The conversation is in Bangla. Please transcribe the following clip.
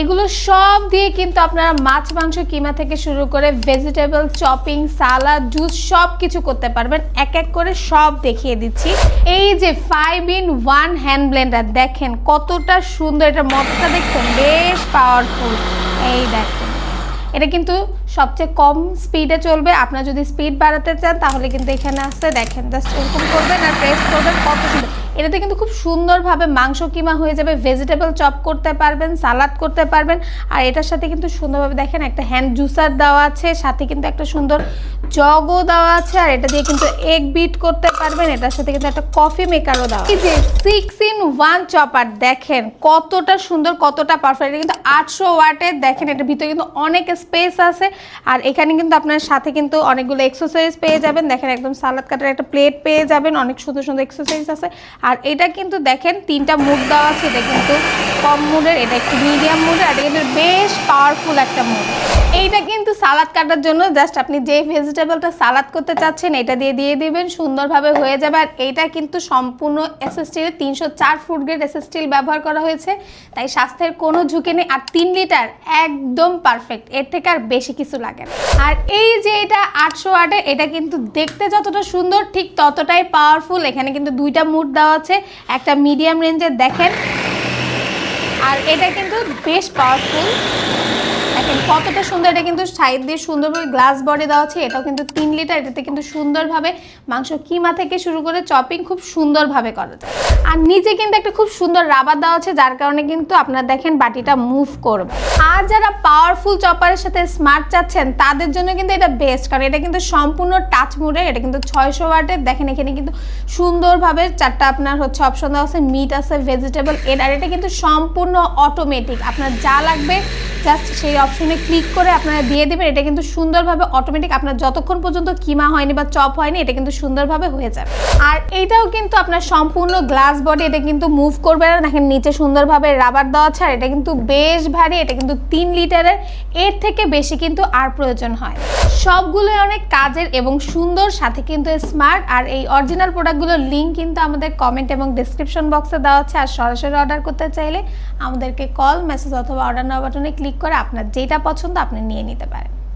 এগুলো সব দিয়ে কিন্তু আপনারা মাছ, মাংস, কিমা থেকে শুরু করে ভেজিটেবল চপিং সালাদ জুস সব কিছু করতে পারবেন। এক এক করে সব দেখিয়ে দিচ্ছি। এই যে five in one hand blender দেখেন কতটা সুন্দর এটা মতটা দেখছেন? বেশ পাওয়ারফুল এই দেখেন, এটা কিন্তু সবচেয়ে কম স্পিডে চলবে। আপনার যদি স্পিড বাড়াতে চান, তাহলে কিন্তু এখানে আসতে দেখেন জাস্ট এরকম করবেন আর প্রেস করবেন, কত সুন্দর। এটাতে কিন্তু খুব সুন্দরভাবে মাংস কিমা হয়ে যাবে ভেজিটেবল চপ করতে পারবেন সালাদ করতে পারবেন। আর এটার সাথে কিন্তু সুন্দরভাবে দেখেন একটা হ্যান্ড জুসার দেওয়া আছে, সাথে কিন্তু একটা সুন্দর জগও দেওয়া আছে, আর এটা দিয়ে কিন্তু এগ বিট করতে পারবেন। এটার সাথে কিন্তু একটা কফি মেকারও দেওয়া যে সিক্স ইন ওয়ান চপার দেখেন কতটা সুন্দর, কতটা পারফেক্ট কিন্তু আটশো ওয়াটের দেখেন এটার ভিতরে কিন্তু অনেক স্পেস আছে। আর এখানে কিন্তু আপনার সাথে কিন্তু অনেকগুলো এক্সারসাইজ পেয়ে যাবেন। দেখেন একদম সালাদ কাটার একটা প্লেট পেয়ে যাবেন। অনেক সুন্দর সুন্দর এক্সারসাইজ আছে। আর এটা কিন্তু দেখেন, তিনটা মুড দেওয়া আছে, এটা কিন্তু কম মুডের, এটা একটু মিডিয়াম মুডের, আর এটা কিন্তু বেশ পাওয়ারফুল একটা মুড। এইটা কিন্তু সালাদ কাটার জন্য জাস্ট আপনি যে ভেজিটেবলটা সালাদ করতে চাচ্ছেন, এটা দিয়ে দিয়ে দিবেন, সুন্দরভাবে হয়ে যাবে। আর এইটা কিন্তু সম্পূর্ণ এসএসটির তিনশো চার ফুট গ্রেড এসএসটিল ব্যবহার করা হয়েছে। তাই স্বাস্থ্যের কোনো ঝুঁকি নেই। আর তিন লিটার একদম পারফেক্ট এর থেকে আর বেশি কিছু লাগে আর এই যে এটা আটশো ওয়াটের এটা কিন্তু দেখতে যতটা সুন্দর, ঠিক ততটাই পাওয়ারফুল এখানে কিন্তু দুইটা মুড দেওয়া আছে। একটা মিডিয়াম রেঞ্জের দেখেন। আর এটা কিন্তু বেশ পাওয়ারফুল কতটা সুন্দর, এটা কিন্তু সাইড দিয়ে সুন্দরভাবে গ্লাস বডি দেওয়া আছে, এটাও কিন্তু তিন লিটার এটাতে কিন্তু সুন্দরভাবে মাংস কিমা থেকে শুরু করে চপিং খুব সুন্দরভাবে করা যায়। আর নিচে কিন্তু একটা খুব সুন্দর রাবার দেওয়া আছে, যার কারণে কিন্তু আপনারা দেখেন বাটিটা মুভ করবে। আর যারা পাওয়ারফুল চপারের সাথে স্মার্ট চাচ্ছেন, তাদের জন্য কিন্তু এটা বেস্ট কারণ এটা কিন্তু সম্পূর্ণ টাচ মুডের এটা কিন্তু ছয়শো ওয়াটের দেখেন, এখানে কিন্তু সুন্দরভাবে চারটা আপনার হচ্ছে অপশন দেওয়া আছে মিট আছে ভেজিটেবল এর আর এটা কিন্তু সম্পূর্ণ অটোমেটিক আপনার যা লাগবে জাস্ট সেই অপশনে ক্লিক করে আপনারা দিয়ে দেবেন। এটা কিন্তু সুন্দরভাবে অটোমেটিক আপনার যতক্ষণ পর্যন্ত কিমা হয়নি বা চপ হয়নি, এটা কিন্তু সুন্দরভাবে হয়ে যাবে। আর এইটাও কিন্তু আপনার সম্পূর্ণ গ্লাস বডি এটা কিন্তু মুভ করবে না। দেখেন নিচে সুন্দরভাবে রাবার দেওয়া আছে, আর এটা কিন্তু বেশ ভারী, এটা কিন্তু তিন লিটারের। এর থেকে বেশি কিন্তু আর প্রয়োজন হয়। সবগুলোই অনেক কাজের এবং সুন্দর, সাথে কিন্তু স্মার্ট আর এই অরিজিনাল প্রোডাক্টগুলোর লিঙ্ক কিন্তু আমাদের কমেন্ট এবং ডিসক্রিপশন বক্সে দেওয়া আছে। আর সরাসরি অর্ডার করতে চাইলে আমাদেরকে কল মেসেজ অথবা অর্ডার নেওয়া বাটনে ক্লিক করে আপনার যেটা পছন্দ আপনি নিয়ে নিতে পারেন।